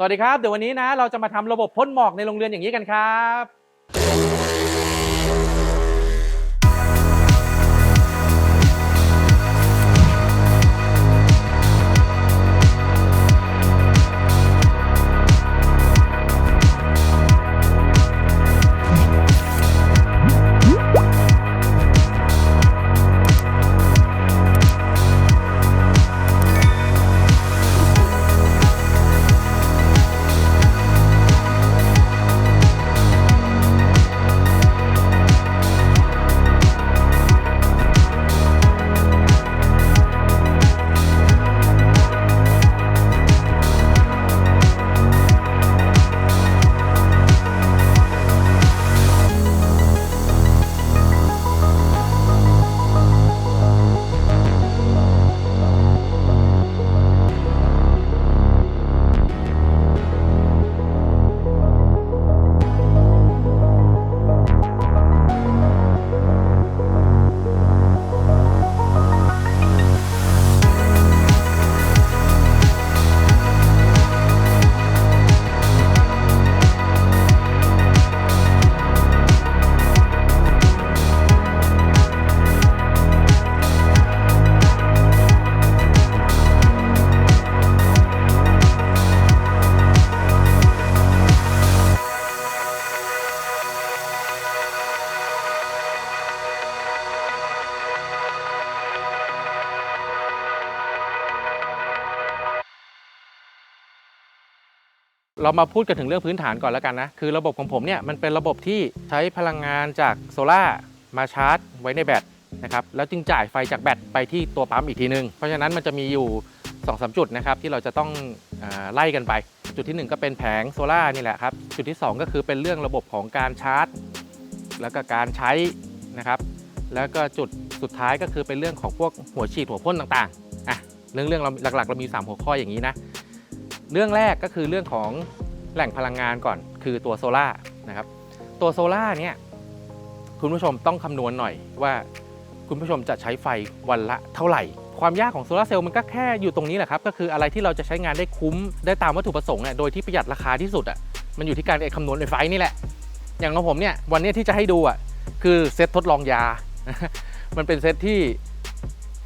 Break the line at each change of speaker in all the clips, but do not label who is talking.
สวัสดีครับ เดี๋ยววันนี้นะ เราจะมาทำระบบพ่นหมอกในโรงเรียนอย่างนี้กันครับ เรามาพูดกันถึงเรื่องพื้นฐานก่อนแล้วกันนะ คือระบบของผมเนี่ยมันเป็นระบบที่ใช้พลังงานจากโซล่ามาชาร์จ ไว้ในแบตนะครับ แล้วจึงจ่ายไฟจากแบตไปที่ตัวปั๊มอีกทีนึง เพราะฉะนั้นมันจะมีอยู่2อสจุดนะครับที่เราจะต้องอไล่กันไป จุดที่ 1 ก็เป็นแผงโซล่านี่แหละครับ จุดที่ 2 ก็คือเป็นเรื่องระบบของการชาร์จ แล้วก็การใช้นะครับ แล้วก็จุดสุดท้ายก็คือเป็นเรื่องของพวกหัวฉีดหัวพ่นต่างๆอะเรื่องเรื่องเราหลักๆ เรามี 3 หัวข้ออย่างนี้นะ เรื่องแรกก็คือเรื่องของแหล่งพลังงานก่อน คือตัวโซล่านะครับ ตัวโซล่าเนี่ยคุณผู้ชมต้องคำนวณหน่อยว่าคุณผู้ชมจะใช้ไฟวันละเท่าไหร่ ความยากของโซลาเซลล์มันก็แค่อยู่ตรงนี้แหละครับ ก็คืออะไรที่เราจะใช้งานได้คุ้มได้ตามวัตถุประสงค์เนี่ยโดยที่ประหยัดราคาที่สุดอะมันอยู่ที่การคำนวณในไฟนี่แหละ อย่างของผมเนี่ยวันนี้ที่จะให้ดูอะคือเซตทดลองยา มันเป็นเซตที่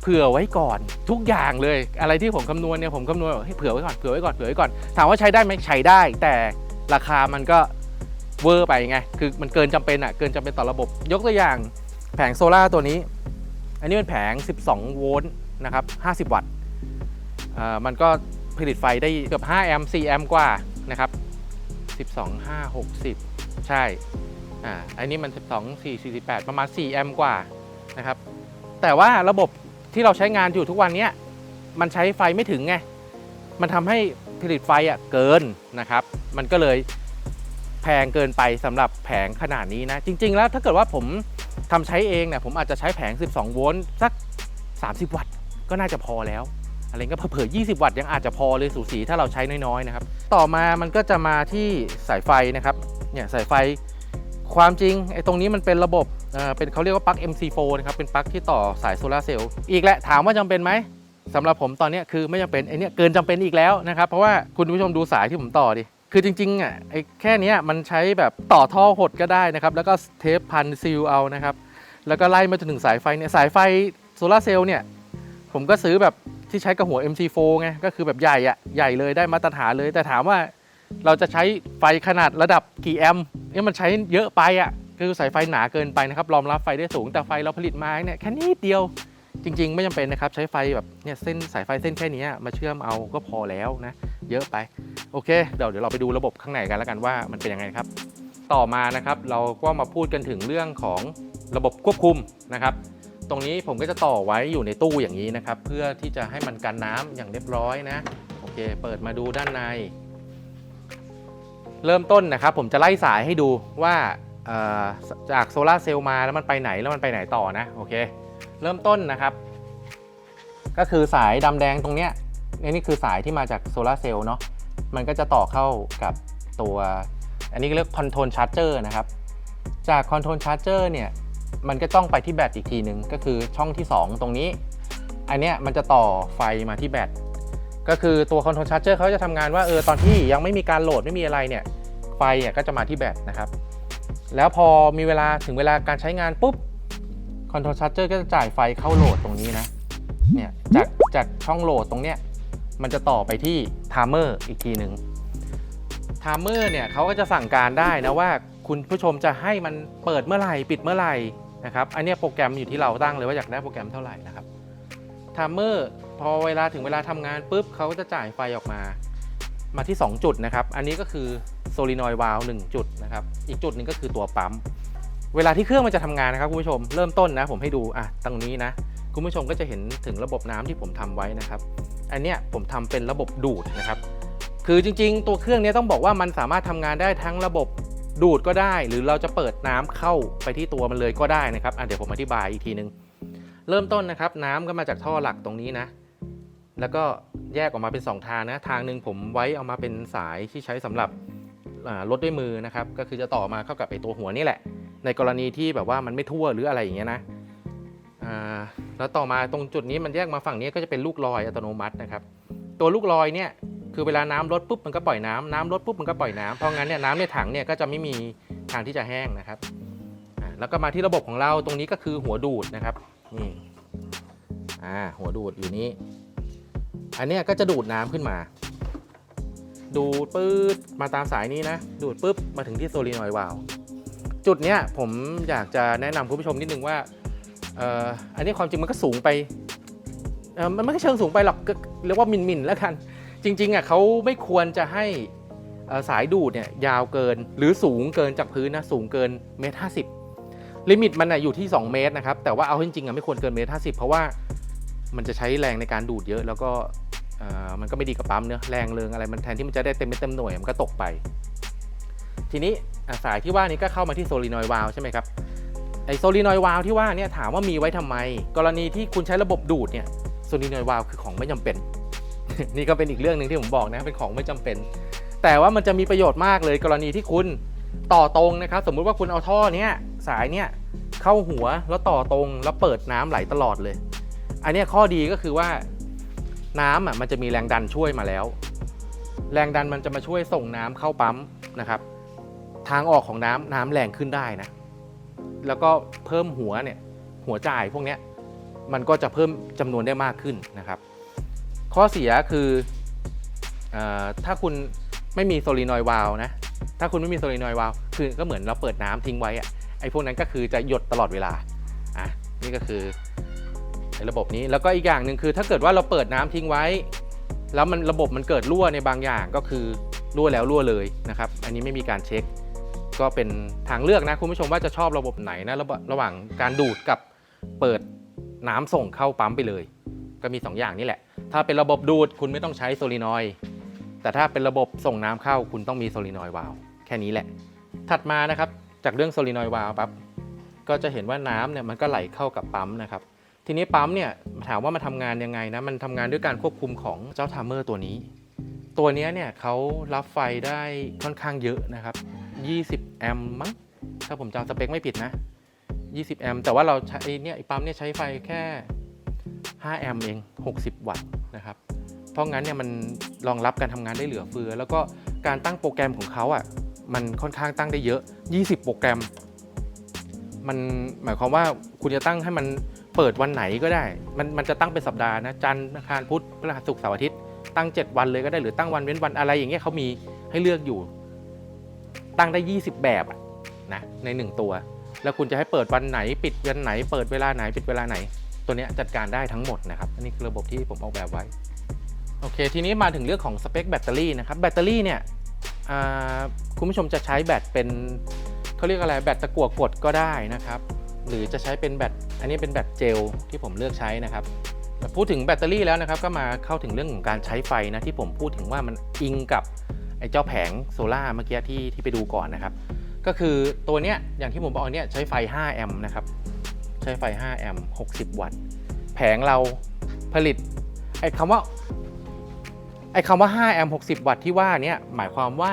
เผื่อไว้ก่อนทุกอย่างเลย อะไรที่ผมคำนวณเนี่ยผมคำนวณให้เผื่อไว้ก่อนเผื่อไว้ก่อนเผื่อไว้ก่อนถามว่าใช้ได้ไหมใช้ได้ แต่ราคามันก็เวอร์ไปไงคือมันเกินจำเป็นอะเกินจำเป็นต่อระบบ ยกตัวอย่างแผงโซล่าตัวนี้ อันนี้เป็นแผง 12 โวลต์นะครับ 50 วัตต์มันก็ผลิตไฟได้เกือบ5แอมป์4แอมป์กว่านะครับ 12 5 60 ใช่อ่าอันนี้มัน 12 4 48 ประมาณ 4 แอมป์กว่านะครับ แต่ว่าระบบ ที่เราใช้งานอยู่ทุกวันนี้มันใช้ไฟไม่ถึงไง มันทำให้ผลิตไฟอะเกินนะครับ มันก็เลยแพงเกินไปสำหรับแผงขนาดนี้นะ จริง ๆ แล้วถ้าเกิดว่าผมทำใช้เองเนี่ยผมอาจจะใช้แผง 12 โวลต์สัก 30 วัตต์ก็น่าจะพอแล้วอะไรก็เผื่อ20 วัตต์ยังอาจจะพอเลยสูสีถ้าเราใช้น้อยๆนะครับ ต่อมามันก็จะมาที่สายไฟนะครับ เนี่ยสายไฟ ความจริงไอ้ตรงนี้มันเป็นระบบเอ่อเป็นเขาเรียกว่าปลั๊ก MC4 นะครับเป็นปลั๊กที่ต่อสายโซลาเซลล์อีกแหละถามว่าจำเป็นไหมสำหรับผมตอนนี้คือไม่จำเป็นไอ้เนี่ยเกินจำเป็นอีกแล้วนะครับเพราะว่าคุณผู้ชมดูสายที่ผมต่อดิคือจริงๆอะไอ้แค่นี้มันใช้แบบต่อท่อหดก็ได้นะครับแล้วก็เทปพันซีลเอานะครับแล้วก็ไล่มาจนถึงสายไฟเนี่ยสายไฟโซลาเซลล์เนี่ยผมก็ซื้อแบบที่ใช้กับหัว MC4 ไงก็คือแบบใหญ่อะใหญ่เลยได้มาตรฐานเลย แต่ถามว่า เราจะใช้ไฟขนาดระดับกี่แอมป์เนี่ยมันใช้เยอะไปอะคือสายไฟหนาเกินไปนะครับรองรับไฟได้สูงแต่ไฟเราผลิตมาเนี่ยแค่นิดเดียวจริง ๆ ไม่จำเป็นนะครับ ใช้ไฟแบบเนี่ยเส้นสายไฟเส้นแค่นี้มาเชื่อมเอาก็พอแล้วนะเยอะไป โอเคเดี๋ยวเดี๋ยวเราไปดูระบบข้างในกันแล้วกันว่ามันเป็นยังไงครับ ต่อมานะครับเราก็มาพูดกันถึงเรื่องของระบบควบคุมนะครับตรงนี้ผมก็จะต่อไว้อยู่ในตู้อย่างนี้นะครับ เพื่อที่จะให้มันกันน้ำอย่างเรียบร้อยนะโอเค เปิดมาดูด้านใน เริ่มต้นนะครับผมจะไล่สายให้ดูว่าจากโซลาเซลล์มาแล้วมันไปไหนแล้วมันไปไหนต่อนะโอเค เริ่มต้นนะครับ ก็คือสายดำแดงตรงเนี้ยนี่คือสายที่มาจากโซลาเซลล์เนาะมันก็จะต่อเข้ากับตัว อันนี้เรียกคอนโทรลชาร์เจอร์นะครับ จากคอนโทรลชาร์เจอร์เนี่ยมันก็ต้องไปที่แบตอีกทีหนึ่งก็คือช่องที่ 2 ตรงนี้ อันเนี้ยมันจะต่อไฟมาที่แบต ก็คือตัวคอนโทรลชาร์เจอร์เขาจะทำงานว่าเออตอนที่ยังไม่มีการโหลดไม่มีอะไรเนี่ยไฟเนี่ยก็จะมาที่แบตนะครับ แล้วพอมีเวลาถึงเวลาการใช้งานปุ๊บคอนโทรลชาร์เจอร์ก็จะจ่ายไฟเข้าโหลดตรงนี้นะเนี่ยจากจากช่องโหลดตรงเนี้ยมันจะต่อไปที่ไทม์เมอร์อีกทีหนึ่งไทม์เมอร์เนี่ยเขาก็จะสั่งการได้นะว่าคุณผู้ชมจะให้มันเปิดเมื่อไหร่ปิดเมื่อไหร่นะครับอันนี้โปรแกรมอยู่ที่เราตั้งเลยว่าอยากได้โปรแกรมเท่าไหร่นะครับไทม์เมอร์ พอเวลาถึงเวลาทำงานปุ๊บเขาก็จะจ่ายไฟออกมา มาที่ 2 จุดนะครับ อันนี้ก็คือโซลินอยวาล์1จุดนะครับ อีกจุดหนึ่งก็คือตัวปั๊ม เวลาที่เครื่องมันจะทำงานนะครับคุณผู้ชม เริ่มต้นนะผมให้ดูอะตรงนี้นะ คุณผู้ชมก็จะเห็นถึงระบบน้ำที่ผมทำไว้นะครับ อันเนี้ยผมทำเป็นระบบดูดนะครับ คือจริง ๆ ตัวเครื่องนี้ต้องบอกว่ามันสามารถทำงานได้ทั้งระบบดูดก็ได้ หรือเราจะเปิดน้ำเข้าไปที่ตัวมันเลยก็ได้นะครับอะเดี๋ยวผมอธิบายอีกทีนึงเริ่มต้นนะครับ น้ำก็มาจากท่อหลักตรงนี้นะ แล้วก็แยกออกมาเป็น 2 ทางนะ ทางหนึ่งผมไว้เอามาเป็นสายที่ใช้สำหรับลดด้วยมือนะครับ ก็คือจะต่อมาเข้ากับไอตัวหัวนี่แหละ ในกรณีที่แบบว่ามันไม่ทั่วหรืออะไรอย่างเงี้ยนะแล้วต่อมาตรงจุดนี้มันแยกมาฝั่งนี้ก็จะเป็นลูกลอยอัตโนมัตินะครับ ตัวลูกลอยเนี่ยคือเวลาน้ำลดปุ๊บมันก็ปล่อยน้ำน้ำลดปุ๊บมันก็ปล่อยน้ำเพราะงั้นเนี่ยน้ำในถังเนี่ยก็จะไม่มีทางที่จะแห้งนะครับแล้วก็มาที่ระบบของเราตรงนี้ก็คือหัวดูดนะครับนี่หัวดูดอยู่นี้ อันนี้ก็จะดูดน้ำขึ้นมา ดูดปื๊ดมาตามสายนี้นะ ดูดปุ๊บมาถึงที่โซลีนอยวาลวจุดเนี้ยผมอยากจะแนะนำคุณผู้ชมนิดนึงว่าเอ่ออันนี้ความจริงมันก็สูงไปเออมันไม่ใช่เชิงสูงไปหรอกก็เรียกว่ามินมินแล้วกัน จริงๆอะเขาไม่ควรจะให้สายดูดเนี่ยยาวเกินหรือสูงเกินจากพื้นนะสูงเกินเมตรห้าสิบลิมิตมันอะอยู่ที่ 2 เมตรนะครับ แต่ว่าเอาจริงๆอะไม่ควรเกินเมตรห้าสิบเพราะว่ามันจะใช้แรงในการดูดเยอะ แล้วก็ มันก็ไม่ดีกับปั๊มเนื้อะแรงเริงอะไรมันแทนที่มันจะได้เต็มเม็ดเต็มหน่วยมันก็ตกไป ทีนี้สายที่ว่านี้ก็เข้ามาที่โซลินอยวาลใช่ไหมครับไอโซลินอยวาลที่ว่าเนี่ยถามว่ามีไว้ทำไม กรณีที่คุณใช้ระบบดูดเนี่ยโซลินอยวาลคือของไม่จำเป็น นี่ก็เป็นอีกเรื่องหนึ่งที่ผมบอกนะเป็นของไม่จำเป็น แต่ว่ามันจะมีประโยชน์มากเลย กรณีที่คุณต่อตรงนะครับ สมมุติว่าคุณเอาท่อเนี้ยสายเนี้ยเข้าหัวแล้วต่อตรงแล้วเปิดน้ำไหลตลอดเลย อันเนี้ยข้อดีก็คือว่า น้ำอะมันจะมีแรงดันช่วยมาแล้ว แรงดันมันจะมาช่วยส่งน้ำเข้าปั๊มนะครับ ทางออกของน้ำน้ำแรงขึ้นได้นะ แล้วก็เพิ่มหัวเนี่ยหัวจ่ายพวกเนี้ยมันก็จะเพิ่มจำนวนได้มากขึ้นนะครับ ข้อเสียคืออถ้าคุณไม่มีโซลินอยวาลนะถ้าคุณไม่มีโซลินอยวาลคือก็เหมือนเราเปิดน้ำทิ้งไว้อะไอ้พวกนั้นก็คือจะหยดตลอดเวลาอะนี่ก็คือ ไอ้ระบบนี้แล้วก็อีกอย่างหนึ่งคือ ถ้าเกิดว่าเราเปิดน้ำทิ้งไว้ แล้วมันระบบมันเกิดรั่วในบางอย่างก็คือรั่วแล้วรั่วเลยนะครับ อันนี้ไม่มีการเช็ค ก็เป็นทางเลือกนะคุณผู้ชมว่าจะชอบระบบไหนนะระหว่างระหว่างการดูดกับเปิดน้ำส่งเข้าปั๊มไปเลย ก็มี 2ออย่างนี่แหละ ถ้าเป็นระบบดูดคุณไม่ต้องใช้โซลินอยด์แต่ถ้าเป็นระบบส่งน้ำเข้าคุณต้องมีโซลินอยวาลวแค่นี้แหละ ถัดมานะครับจากเรื่องโซลินอยวาลวปั๊บก็จะเห็นว่าน้ำเนี่ยมันก็ไหลเข้ากับปั๊มนะครับ ทีนี้ปั๊มเนี่ยถามว่ามันทำงานยังไงนะ มันทำงานด้วยการควบคุมของเจ้าทัมเมอร์ตัวนี้ ตัวนี้เนี่ยเขารับไฟได้ค่อนข้างเยอะนะครับ 20 แอมป์มั้ง ถ้าผมจำสเปคไม่ผิดนะ 20 แอมป์แต่ว่าเราใช้เนี่ยปั๊มเนี่ยใช้ไฟแค่ 5 แอมป์เอง 60 วัตต์นะครับ เพราะงั้นเนี่ยมันรองรับการทำงานได้เหลือเฟือ แล้วก็การตั้งโปรแกรมของเขาอะมันค่อนข้างตั้งได้เยอะ 20 โปรแกรม มันหมายความว่าคุณจะตั้งให้มัน เปิดวันไหนก็ได้ มันมันจะตั้งเป็นสัปดาห์นะจันทร์อังคารพุธพฤหัสศุกร์เสาร์อาทิตย์ตั้ง 7 วันเลยก็ได้หรือตั้งวันเว้นวันอะไรอย่างเงี้ยเขามีให้เลือกอยู่ ตั้งได้ 20 แบบอะนะใน 1 ตัว แล้วคุณจะให้เปิดวันไหน ปิดวันไหน เปิดเวลาไหน ปิดเวลาไหน ตัวเนี้ยจัดการได้ทั้งหมดนะครับอันนี้คือระบบที่ผมออกแบบไว้โอเค ทีนี้มาถึงเรื่องของสเปคแบตเตอรี่นะครับแบตเตอรี่เนี่ยคุณผู้ชมจะใช้แบตเป็นเขาเรียกอะไรแบตตะกั่วกดก็ได้นะครับ หรือจะใช้เป็นแบตอันนี้เป็นแบตเจลที่ผมเลือกใช้นะครับพูดถึงแบตเตอรี่แล้วนะครับก็มาเข้าถึงเรื่องของการใช้ไฟนะที่ผมพูดถึงว่ามันอิงกับไอ้เจ้าแผงโซล่าเมื่อกี้ที่ที่ไปดูก่อนนะครับก็คือตัวเนี้ยอย่างที่ผมบอกเนี่ยใช้ไฟ 5 แอมป์นะครับใช้ไฟ 5 แอมป์60 วัตต์ แผงเราผลิตไอ้คำว่าไอ้คำว่า 5 แอมป์60 วัตต์ที่ว่าเนี่ยหมายความว่า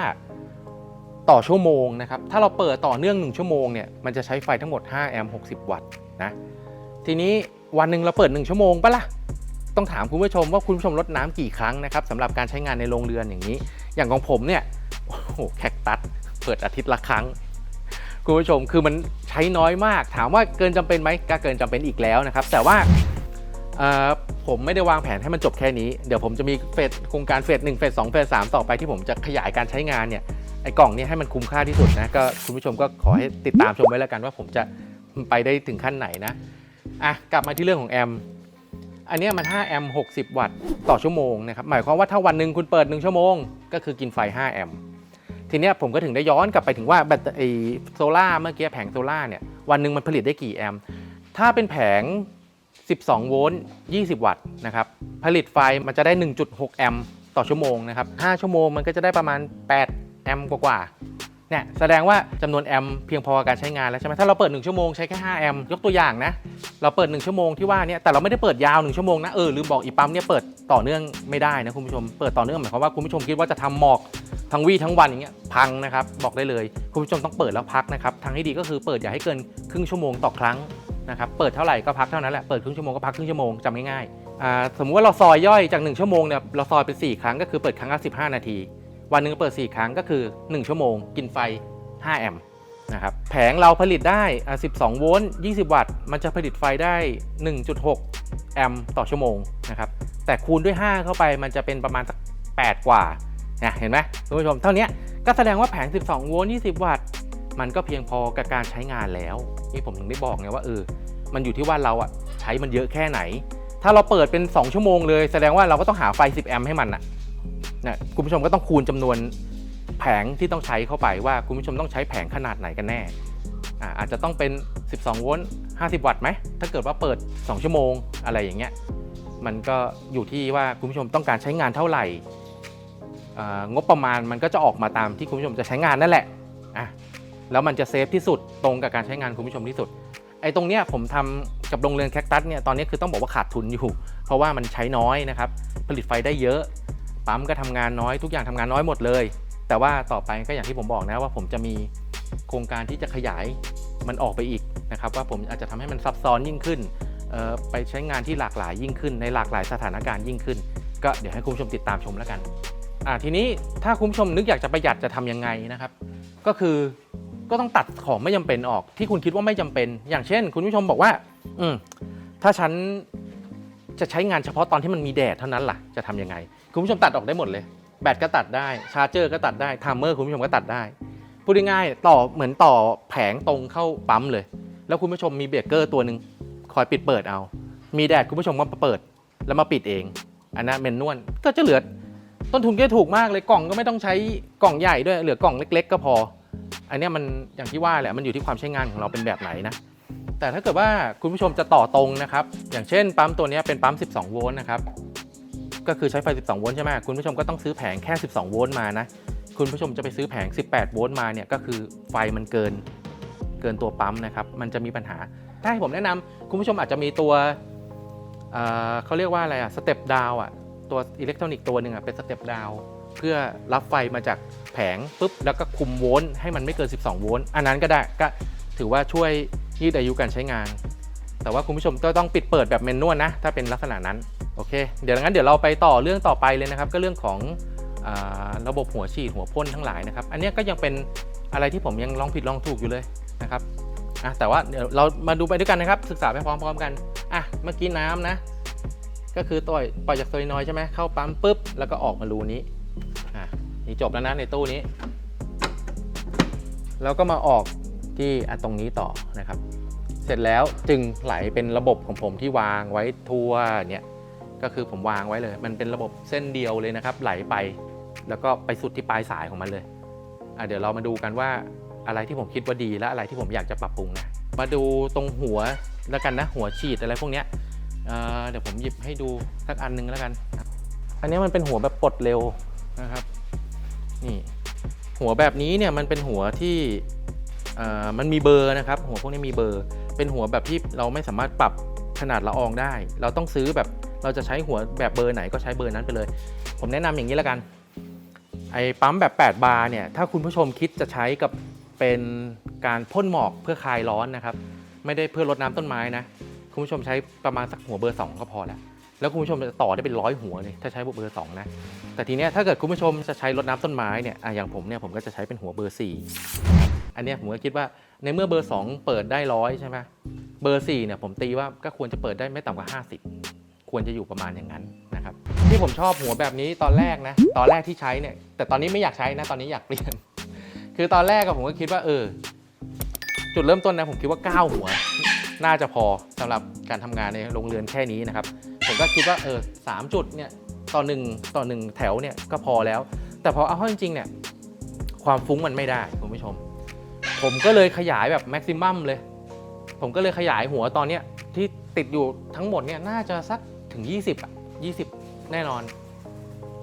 ต่อชั่วโมงนะครับ ถ้าเราเปิดต่อเนื่อง 1 ชั่วโมงเนี่ย มันจะใช้ไฟทั้งหมด 5 แอมป์ 60 วัตต์นะ ทีนี้วันหนึ่งเราเปิด 1 ชั่วโมงปะล่ะ ต้องถามคุณผู้ชมว่าคุณผู้ชมลดน้ำกี่ครั้งนะครับสำหรับการใช้งานในโรงเรือนอย่างนี้ อย่างของผมเนี่ย โอ้โห แคคตัส เปิดอาทิตย์ละครั้ง คุณผู้ชม คือมันใช้น้อยมาก ถามว่าเกินจำเป็นไหมก็เกินจำเป็นอีกแล้วนะครับ แต่ว่าอ่อผมไม่ได้วางแผนให้มันจบแค่นี้ เดี๋ยวผมจะมีเฟสโครงการเฟสหนึ่งเฟสสองเฟสสามต่อไปที่ผมจะขยายการใช้งานเนี่ย ไอ้กล่องนี้ให้มันคุ้มค่าที่สุดนะก็คุณผู้ชมก็ขอให้ติดตามชมไว้แล้วกันว่าผมจะไปได้ถึงขั้นไหนนะอะกลับมาที่เรื่องของแอมอันนี้มัน 5 แอมป์ 60 วัตต์ต่อชั่วโมงนะครับ หมายความว่าถ้าวันหนึ่งคุณเปิด 1 ชั่วโมง ก็คือกินไฟ 5 แอมป์ ทีเนี้ยผมก็ถึงได้ย้อนกลับไปถึงว่าแบตไอโซล่าเมื่อกี้แผงโซล่าเนี่ย วันหนึ่งมันผลิตได้กี่แอมป์ ถ้าเป็นแผง 12 โวลต์ 20 วัตต์นะครับ ผลิตไฟมันจะได้ 1.6 แอมป์ต่อชั่วโมงนะครับ 5 ชั่วโมงมันก็จะได้ประมาณ 8 แอมป์กว่าๆเนี่ยแสดงว่าจำนวนแอมป์เพียงพอกับการใช้งานแล้วใช่ไหมถ้าเราเปิด 1 ชั่วโมงใช้แค่5แอมป์ยกตัวอย่างนะเราเปิด 1 ชั่วโมงที่ว่าเนี่ยแต่เราไม่ได้เปิดยาว 1 ชั่วโมงนะเออลืมบอกอีปั๊มเนี่ยเปิดต่อเนื่องไม่ได้นะคุณผู้ชมเปิดต่อเนื่องหมายความว่าคุณผู้ชมคิดว่าจะทำหมอกทั้งวี่ทั้งวันอย่างเงี้ยพังนะครับบอกได้เลยคุณผู้ชมต้องเปิดแล้วพักนะครับทางที่ดีก็คือเปิดอย่าให้เกินครึ่งชั่วโมงต่อครั้งนะครับเปิดเท่าไหร่ก็พักเท่านั้นแหละเปิดครึ่งชั่วโมงก็พักครึ่งชั่วโมงจำง่ายๆอ่าสมมุติว่าเราซอยย่อยจาก 1 ชั่วโมงเนี่ยเราซอยเป็น 4 ครั้งก็คือเปิดครั้งละ15 นาที วันหนึ่งเปิด 4 ครั้งก็คือ 1 ชั่วโมง กินไฟ 5 แอมป์นะครับแผงเราผลิตได้อ่า12 โวลต์ 20 วัตต์ มันจะผลิตไฟได้ 1.6 แอมป์ต่อชั่วโมงนะครับแต่คูณด้วย 5 เข้าไปมันจะเป็นประมาณสัก 8 กว่านะเห็นไหมคุณผู้ชมเท่านี้ก็แสดงว่าแผง 12 โวลต์ 20 วัตต์ มันก็เพียงพอกับการใช้งานแล้ว นี่ผมถึงได้บอกไงว่าเออมันอยู่ที่ว่าเราอะใช้มันเยอะแค่ไหน ถ้าเราเปิดเป็น 2 ชั่วโมงเลย แสดงว่าเราก็ต้องหาไฟ 10 แอมป์ให้มันอะ นะคุณผู้ชมก็ต้องคูณจำนวนแผงที่ต้องใช้เข้าไปว่าคุณผู้ชมต้องใช้แผงขนาดไหนกันแน่อาจจะต้องเป็น 12 โวลต์ 50 วัตต์ไหม ถ้าเกิดว่าเปิด 2 ชั่วโมงอะไรอย่างเงี้ย มันก็อยู่ที่ว่าคุณผู้ชมต้องการใช้งานเท่าไหร่อ่างบประมาณมันก็จะออกมาตามที่คุณผู้ชมจะใช้งานนั่นแหละอะแล้วมันจะเซฟที่สุดตรงกับการใช้งานคุณผู้ชมที่สุด ไอ้ตรงเนี้ยผมทำกับโรงเรือนแคคตัสเนี่ย ตอนนี้คือต้องบอกว่าขาดทุนอยู่ เพราะว่ามันใช้น้อยนะครับ ผลิตไฟได้เยอะ ปั๊มก็ทำงานน้อยทุกอย่างทำงานน้อยหมดเลย แต่ว่าต่อไปก็อย่างที่ผมบอกนะว่าผมจะมีโครงการที่จะขยายมันออกไปอีกนะครับว่าผมอาจจะทำให้มันซับซ้อนยิ่งขึ้นไปใช้งานที่หลากหลายยิ่งขึ้น ในหลากหลายสถานการณ์ยิ่งขึ้น ก็เดี๋ยวให้คุณผู้ชมติดตามชมแล้วกันทีนี้ถ้าคุณผู้ชมนึกอยากจะประหยัดจะทำยังไงนะครับ ก็คือก็ต้องตัดของไม่จำเป็นออกที่คุณคิดว่าไม่จำเป็น อย่างเช่น คุณผู้ชมบอกว่า อืถ้าฉันจะใช้งานเฉพาะตอนที่มันมีแดดเท่านั้นล่ะ จะทำยังไง คุณผู้ชมตัดออกได้หมดเลย แบตก็ตัดได้ ชาร์จเจอร์ก็ตัดได้ ไทม์เมอร์คุณผู้ชมก็ตัดได้ พูดง่ายๆต่อเหมือนต่อแผงตรงเข้าปั๊มเลย แล้วคุณผู้ชมมีเบรกเกอร์ตัวหนึ่งคอยปิดเปิดเอา มีแดดคุณผู้ชมก็มาเปิด แล้วมาปิดเอง อันนั้นเมนนวลก็จะเหลือต้นทุนก็ถูกมากเลยกล่องก็ไม่ต้องใช้กล่องใหญ่ด้วยเหลือกล่องเล็ก ๆ ก็พอ อันนี้มันอย่างที่ว่าแหละมันอยู่ที่ความใช้งานของเราเป็นแบบไหนนะแต่ถ้าเกิดว่าคุณผู้ชมจะต่อตรงนะครับ อย่างเช่นปั๊มตัวนี้เป็นปั๊ม 12 โวลต์นะครับ ก็คือใช้ไฟ 12 โวลต์ใช่ไหมคุณผู้ชมก็ต้องซื้อแผงแค่ 12 โวลต์มานะ คุณผู้ชมจะไปซื้อแผง 18 โวลต์มาเนี่ยก็คือไฟมันเกินเกินตัวปั๊มนะครับ มันจะมีปัญหา ถ้าให้ผมแนะนำคุณผู้ชมอาจจะมีตัวเเขาเรียกว่าอะไรอะสเต็ปดาวอะตัวอิเล็กทรอนิกส์ตัวหนึ่งอะเป็นสเต็ปดาวเพื่อรับไฟมาจากแผงปุ๊บแล้วก็คุมโวลต์ให้มันไม่เกิน 12 โวลต์อันนั้นก็ได้ก็ถือว่าช่วยยืดอายุการใช้งาน แต่ว่าคุณผู้ชมก็ต้องปิดเปิดแบบเมนนวลนะ ถ้าเป็นลักษณะนั้น โอเค เดี๋ยวงั้นเดี๋ยวเราไปต่อเรื่องต่อไปเลยนะครับ ก็เรื่องของอระบบหัวฉีดหัวพ่นทั้งหลายนะครับ อันนี้ก็ยังเป็นอะไรที่ผมยังลองผิดลองถูกอยู่เลยนะครับอะแต่ว่าเดี๋ยวเรามาดูไปด้วยกันนะครับ ศึกษาไปพร้อมๆกันอะเมื่อกี้น้ำนะ ก็คือต่อยปล่อยจากโซลินอยใช่ไหมเข้าปั๊มปุ๊บแล้วก็ออกมารูนี้อะนี่จบแล้วนะในตู้นี้แล้วก็มาออกที่อตรงนี้ต่อนะครับ เสร็จแล้วจึงไหลเป็นระบบของผมที่วางไว้ทั่วเนี่ย ก็คือผมวางไว้เลย มันเป็นระบบเส้นเดียวเลยนะครับ ไหลไป แล้วก็ไปสุดที่ปลายสายของมันเลยเดี๋ยวเรามาดูกันว่าอะไรที่ผมคิดว่าดีและอะไรที่ผมอยากจะปรับปรุงนะมาดูตรงหัวแล้วกันนะ หัวฉีดอะไรพวกเนี้ยเเดี๋ยวผมหยิบให้ดูสักอันหนึงแล้วกัน อันนี้มันเป็นหัวแบบปลดเร็วนะครับนี่หัวแบบนี้เนี่ยมันเป็นหัวที่มันมีเบอร์นะครับ หัวพวกนี้มีเบอร์ เป็นหัวแบบที่เราไม่สามารถปรับขนาดละอองได้ เราต้องซื้อแบบ เราจะใช้หัวแบบเบอร์ไหนก็ใช้เบอร์นั้นไปเลย ผมแนะนำอย่างนี้แล้วกัน ไอ้ปั๊มแบบ 8 บาร์เนี่ย ถ้าคุณผู้ชมคิดจะใช้กับเป็นการพ่นหมอกเพื่อคลายร้อนนะครับ ไม่ได้เพื่อลดน้ำต้นไม้นะ คุณผู้ชมใช้ประมาณสักหัวเบอร์ 2 ก็พอแล้ว แล้วคุณผู้ชมจะต่อได้เป็นร้อยหัวเลยถ้าใช้เบอร์สองนะ แต่ทีเนี้ยถ้าเกิดคุณผู้ชมจะใช้รดน้ำต้นไม้เนี่ยอะอย่างผมเนี่ยผมก็จะใช้เป็นหัวเบอร์สี่อันเนี้ยผมก็คิดว่าในเมื่อเบอร์สองเปิดได้ร้อยใช่ไหมเบอร์สี่เนี่ยผมตีว่าก็ควรจะเปิดได้ไม่ต่ำกว่า 50 ควรจะอยู่ประมาณอย่างนั้นนะครับที่ผมชอบหัวแบบนี้ตอนแรกนะ ตอนแรกที่ใช้เนี่ย แต่ตอนนี้ไม่อยากใช้นะ ตอนนี้อยากเปลี่ยน คือตอนแรกอะผมก็คิดว่าเออ จุดเริ่มต้นนะผมคิดว่า 9 หัว น่าจะพอสำหรับการทำงานในโรงเรือนแค่นี้นะครับ ผมก็คิดว่าเออสามจุดเนี่ยต่อหนึ่งต่อหนึ่งแถวเนี่ยก็พอแล้ว แต่พอเอาเข้าจริงๆเนี่ยความฟุ้งมันไม่ได้คุณผู้ชม ผมก็เลยขยายแบบแม็กซิมัมเลย ผมก็เลยขยายหัวตอนเนี้ยที่ติดอยู่ทั้งหมดเนี่ยน่าจะสัก ถึง 20อะ20 แน่นอน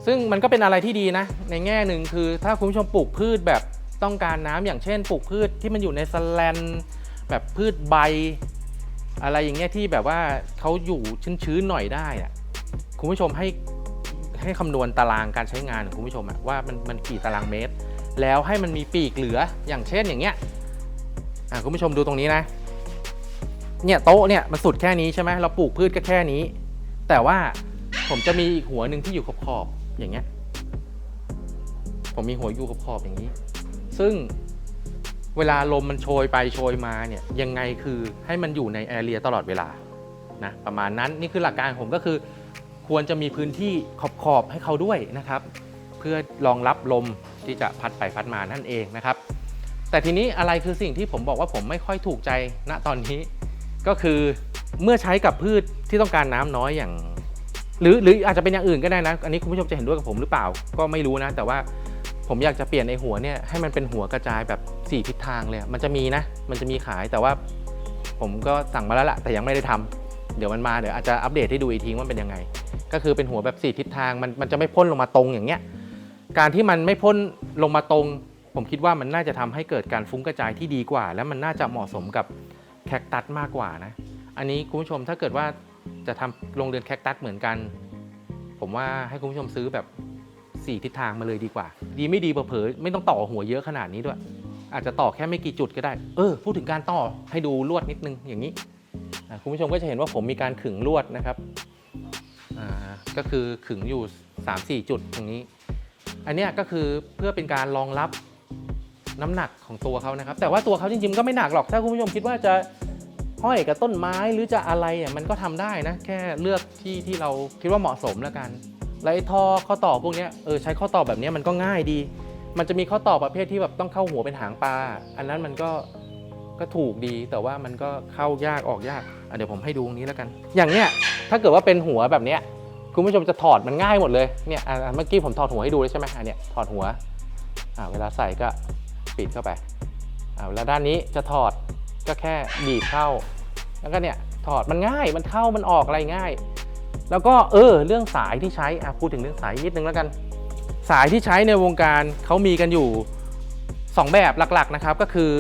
ซึ่งมันก็เป็นอะไรที่ดีนะ ในแง่หนึ่งคือถ้าคุณผู้ชมปลูกพืชแบบต้องการน้ำอย่างเช่นปลูกพืชที่มันอยู่ในสแลนแบบพืชใบ อะไรอย่างเงี้ยที่แบบว่าเขาอยู่ชื้นๆหน่อยได้อะคุณผู้ชมให้ให้คำนวณตารางการใช้งานของคุณผู้ชมอะว่ามันมันกี่ตารางเมตร แล้วให้มันมีปีกเหลืออย่างเช่นอย่างเงี้ยอะคุณผู้ชมดูตรงนี้นะเนี่ยโต๊ะเนี่ยมันสุดแค่นี้ใช่ไหมเราปลูกพืชก็แค่นี้ แต่ว่าผมจะมีอีกหัวหนึ่งที่อยู่ขอบขอบอย่างเงี้ย ผมมีหัวอยู่ขอบขอบอย่างนี้ ซึ่งเวลาลมมันโชยไปโชยมาเนี่ยยังไงคือให้มันอยู่ในแอเรียตลอดเวลานะประมาณนั้นนี่คือหลักการผมก็คือควรจะมีพื้นที่ขอบขอบให้เขาด้วยนะครับ เพื่อรองรับลมที่จะพัดไปพัดมานั่นเองนะครับ แต่ทีนี้อะไรคือสิ่งที่ผมบอกว่าผมไม่ค่อยถูกใจณตอนนี้ก็คือ เมื่อใช้กับพืชที่ต้องการน้ำน้อยอย่าง หรือหรืออาจจะเป็นอย่างอื่นก็ได้นะ อันนี้คุณผู้ชมจะเห็นด้วยกับผมหรือเปล่าก็ไม่รู้นะ แต่ว่าผมอยากจะเปลี่ยนในหัวเนี่ยให้มันเป็นหัวกระจายแบบ 4 ทิศทางเลย มันจะมีนะ มันจะมีขายแต่ว่าผมก็สั่งมาแล้วละแต่ยังไม่ได้ทำเดี๋ยวมันมาเดี๋ยวอาจจะอัปเดตให้ดูอีกทีว่าเป็นยังไง ก็คือเป็นหัวแบบ 4 ทิศทางมันมันจะไม่พ่นลงมาตรงอย่างเงี้ยการที่มันไม่พ่นลงมาตรง ผมคิดว่ามันน่าจะทำให้เกิดการฟุ้งกระจายที่ดีกว่า และมันน่าจะเหมาะสมกับแคคตัสมากกว่านะ อันนี้คุณผู้ชมถ้าเกิดว่าจะทำโรงเรือนแคคตัสเหมือนกัน ผมว่าให้คุณผู้ชมซื้อแบบ4ทิศทางมาเลยดีกว่า ดีไม่ดีเผลอไม่ต้องต่อหัวเยอะขนาดนี้ด้วย อาจจะต่อแค่ไม่กี่จุดก็ได้ เออ พูดถึงการต่อให้ดูลวดนิดนึงอย่างนี้คุณผู้ชมก็จะเห็นว่าผมมีการขึงลวดนะครับก็คือขึงอยู่ 3-4 จุดตรงนี้ อันนี้ก็คือเพื่อเป็นการรองรับน้ำหนักของตัวเขานะครับ แต่ว่าตัวเขาจริงๆก็ไม่หนักหรอก ถ้าคุณผู้ชมคิดว่าจะ ห้อยกับต้นไม้หรือจะอะไรอะมันก็ทำได้นะ แค่เลือกที่ที่เราคิดว่าเหมาะสมแล้วกันแล้วไอ้ท่อข้อต่อพวกเนี้ยเออใช้ข้อต่อแบบนี้มันก็ง่ายดี มันจะมีข้อต่อประเภทที่แบบต้องเข้าหัวเป็นหางปลาอันนั้นมันก็ก็ถูกดีแต่ว่ามันก็เข้ายากออกยากเดี๋ยวผมให้ดูตรงนี้แล้วกัน อย่างเนี้ยถ้าเกิดว่าเป็นหัวแบบเนี้ยคุณผู้ชมจะถอดมันง่ายหมดเลยเนี่ยเมื่อกี้ผมถอดหัวให้ดูเลยใช่ไหมอะเนี่ยถอดหัวอ่าเวลาใส่ก็ปิดเข้าไปอ่าเวลาด้านนี้จะถอด ก็แค่บีบเข้า แล้วก็เนี่ยถอดมันง่ายมันเข้ามันออกอะไรง่าย แล้วก็เออเรื่องสายที่ใช้อะพูดถึงเรื่องสายนิดนึงแล้วกัน สายที่ใช้ในวงการเขามีกันอยู่ 2 แบบหลักๆนะครับก็คือ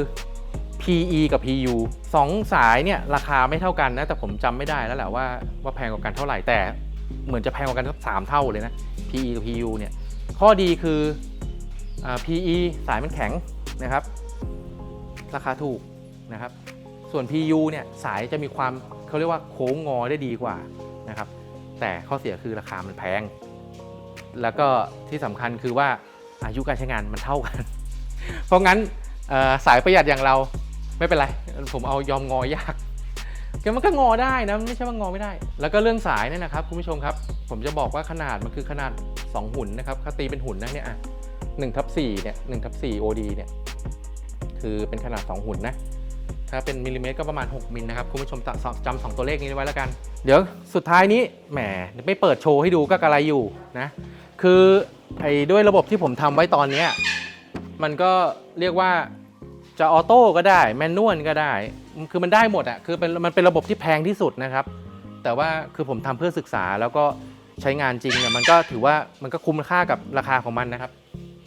PE กับ PU สองสายเนี่ยราคาไม่เท่ากันนะแต่ผมจำไม่ได้แล้วแหละว่าว่าแพงกว่ากันเท่าไหร่แต่เหมือนจะแพงกว่ากันสักสามเท่าเลยนะ PE กับ PU เนี่ยข้อดีคืออ PE สายมันแข็งนะครับ ราคาถูก นะครับ ส่วน PU เนี่ยสายจะมีความเขาเรียกว่าโค้งงอได้ดีกว่านะครับ แต่ข้อเสียคือราคามันแพง แล้วก็ที่สำคัญคือว่าอายุการใช้งานมันเท่ากัน เพราะงั้นสายประหยัดอย่างเราไม่เป็นไร ผมเอายอมงอยากก็มันก็งอได้นะไม่ใช่ว่างอไม่ได้ แล้วก็เรื่องสายเนี่ยนะครับคุณผู้ชมครับ ผมจะบอกว่าขนาดมันคือขนาด 2 หุ่นนะครับถ้าตีเป็นหุ่นนะเนี่ยอะหนึ่งทับสี่เนี่ยหนึ่งทับสี่ OD เนี่ยคือเป็นขนาด 2 หุ่นนะ ถ้าเป็นมิลลิเมตรก็ประมาณ 6มิลนะครับคุณผู้ชมจำสองตัวเลขนี้ไว้แล้วกัน เดี๋ยวสุดท้ายนี้แหมไม่เปิดโชว์ให้ดูก็กระไรอยู่นะคือไอ้ด้วยระบบที่ผมทำไว้ตอนเนี้มันก็เรียกว่าจะออโต้ก็ได้แมนนวลก็ได้ คือมันได้หมดอะคือเป็นมันเป็นระบบที่แพงที่สุดนะครับ แต่ว่าคือผมทำเพื่อศึกษาแล้วก็ใช้งานจริงเนี่ยมันก็ถือว่ามันก็คุ้มค่ากับราคาของมันนะครับ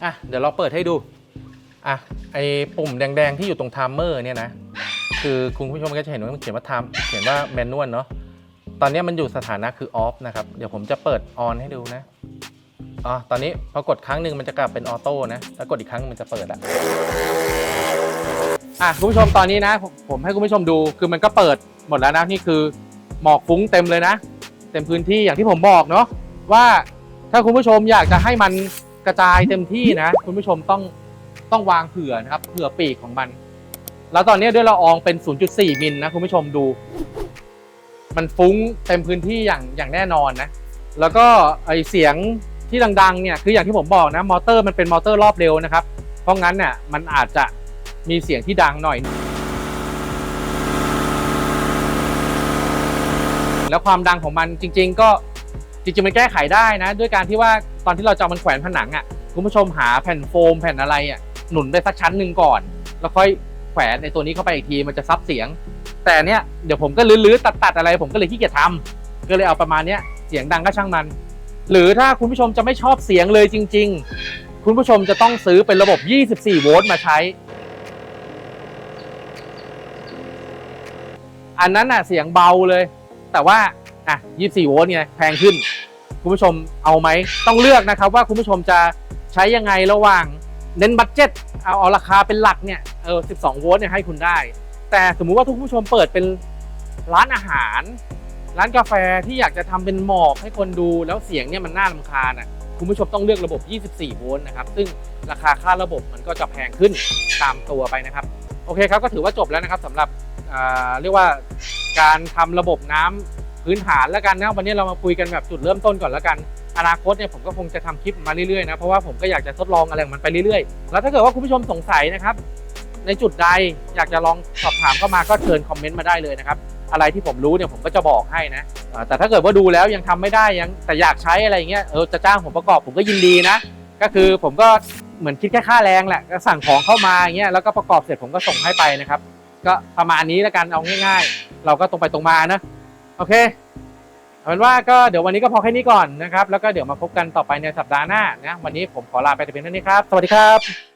อะเดี๋ยวเราเปิดให้ดู อะไอปุ่มแดง ๆ ที่อยู่ตรงไทม์เมอร์เนี่ยนะ คือคุณผู้ชมก็จะเห็นว่ามันเขียนว่าไทม์เขียนว่าแมนนวลเนาะตอนนี้มันอยู่สถานะคือออฟนะครับ เดี๋ยวผมจะเปิดออนให้ดูนะอ๋อตอนนี้พอกดครั้งหนึ่งมันจะกลับเป็นออโต้นะแล้วกดอีกครั้งมันจะเปิดอะอะคุณผู้ชมตอนนี้นะ ผมผมให้คุณผู้ชมดูคือมันก็เปิดหมดแล้วนะนี่คือหมอกฟุ้งเต็มเลยนะ เต็มพื้นที่อย่างที่ผมบอกเนาะว่าถ้าคุณผู้ชมอยากจะให้มันกระจายเต็มที่นะ คุณผู้ชมต้อง ต้องวางเผื่อนะครับเผื่อปีกของมัน แล้วตอนนี้ด้วยละอองเป็น 0.4 มิลนะคุณผู้ชมดู มันฟุ้งเต็มพื้นที่อย่างอย่างแน่นอนนะ แล้วก็ไอเสียงที่ดังๆเนี่ยคืออย่างที่ผมบอกนะมอเตอร์มันเป็นมอเตอร์รอบเร็วนะครับ เพราะงั้นเนี่ยมันอาจจะมีเสียงที่ดังหน่อย แล้วความดังของมันจริง ๆ ก็จริงๆมันแก้ไขได้นะ ด้วยการที่ว่าตอนที่เราจะมันแขวนผนังอะคุณผู้ชมหาแผ่นโฟมแผ่นอะไรอะ หนุนไปสักชั้นหนึ่งก่อน แล้วค่อยแขวนในตัวนี้เข้าไปอีกทีมันจะซับเสียง แต่เนี้ยเดี๋ยวผมก็ลื้อๆตัดๆอะไร ผมก็เลยขี้เกียจทำก็เลยเอาประมาณเนี้ยเสียงดังก็ช่างมัน หรือถ้าคุณผู้ชมจะไม่ชอบเสียงเลยจริง ๆ คุณผู้ชมจะต้องซื้อเป็นระบบ 24 โวลต์มาใช้ อันนั้นน่ะเสียงเบาเลย แต่ว่าอะ 24 โวลต์เนี่ยแพงขึ้น คุณผู้ชมเอาไหมต้องเลือกนะครับว่าคุณผู้ชมจะใช้ยังไงระหว่าง เน้นบัตเจ็ตเอาเอาราคาเป็นหลักเนี่ยเออ12 โวลต์เนี่ยให้คุณได้ แต่สมมุติว่าทุกผู้ชมเปิดเป็นร้านอาหาร ร้านกาแฟที่อยากจะทำเป็นหมอกให้คนดูแล้วเสียงเนี่ยมันน่ารำคาญอะคุณผู้ชมต้องเลือกระบบ 24 โวลต์นะครับ ซึ่งราคาค่าระบบมันก็จะแพงขึ้นตามตัวไปนะครับ โอเคครับก็ถือว่าจบแล้วนะครับสำหรับเรียกว่าการทำระบบน้ำพื้นฐานแล้วกันนะวันนี้เรามาคุยกันแบบจุดเริ่มต้นก่อนแล้วกัน อนาคตเนี่ยผมก็คงจะทำคลิปมาเรื่อยๆนะเพราะว่าผมก็อยากจะทดลองอะไรของมันไปเรื่อยๆ แล้วถ้าเกิดว่าคุณผู้ชมสงสัยนะครับ ในจุดใดอยากจะลองสอบถามเข้ามาก็เชิญคอมเมนต์มาได้เลยนะครับอะไรที่ผมรู้เนี่ยผมก็จะบอกให้นะแต่ถ้าเกิดว่าดูแล้วยังทำไม่ได้ยังแต่อยากใช้อะไรอย่างเงี้ยเออจะจ้างผมประกอบผมก็ยินดีนะ ก็คือผมก็เหมือนคิดแค่ค่าแรงแหละก็สั่งของเข้ามาอย่างเงี้ยแล้วก็ประกอบเสร็จผมก็ส่งให้ไปนะครับ ก็ประมาณนี้แล้วกันเอาง่าย ๆ เราก็ตรงไปตรงมานะโอเค เอาเป็นว่าก็เดี๋ยววันนี้ก็พอแค่นี้ก่อนนะครับ แล้วก็เดี๋ยวมาพบกันต่อไปในสัปดาห์หน้านะวันนี้ผมขอลาไปแต่เพียงเท่านี้ครับ สวัสดีครับ